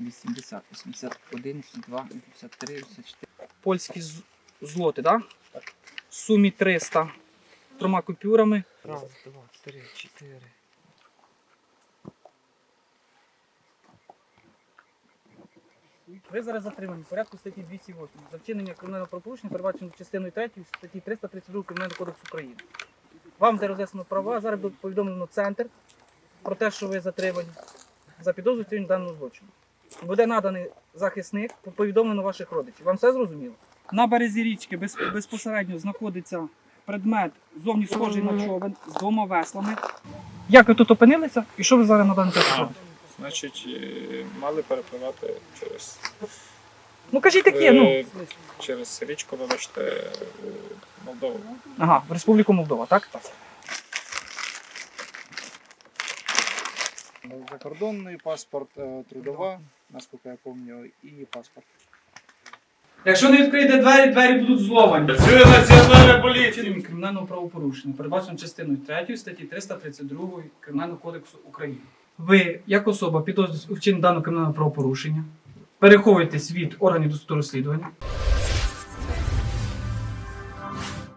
80, 81, 82, 83, 84. Польські злоти, так? Да? В сумі 300. Трьома купюрами. Раз, два, три, чотири. Ви зараз затримані в порядку статті 208 за вчинення кримінального правопорушення, передбачено частиною 3 статті 332 Кримінального кодексу України. Вам буде роз'яснено права, зараз буде повідомлено центр про те, що ви затримані за підозру даного злочину. Буде наданий захисник, повідомлено ваших родичів. Вам все зрозуміло? На березі річки без, безпосередньо знаходиться предмет зовні схожий на човен з двома веслами. Як ви тут опинилися і що ви зараз на даний час робите? Значить, е, мали перепливати через, Ну кажіть таке, ну. е, через річку, вибачте, е, Молдову. Ага, в Республіку Молдова, так? Закордонний паспорт, е, трудова, наскільки я пам'ятаю, і паспорт. Якщо не відкриєте двері, двері будуть зловані. Працює національна поліція. Кримінального правопорушення, передбачено частиною 3 статті 332 Кримінального кодексу України. Ви, як особа, підозрюєтесь у вчиненні даного кримінального правопорушення, переховуєтесь від органів досудового розслідування,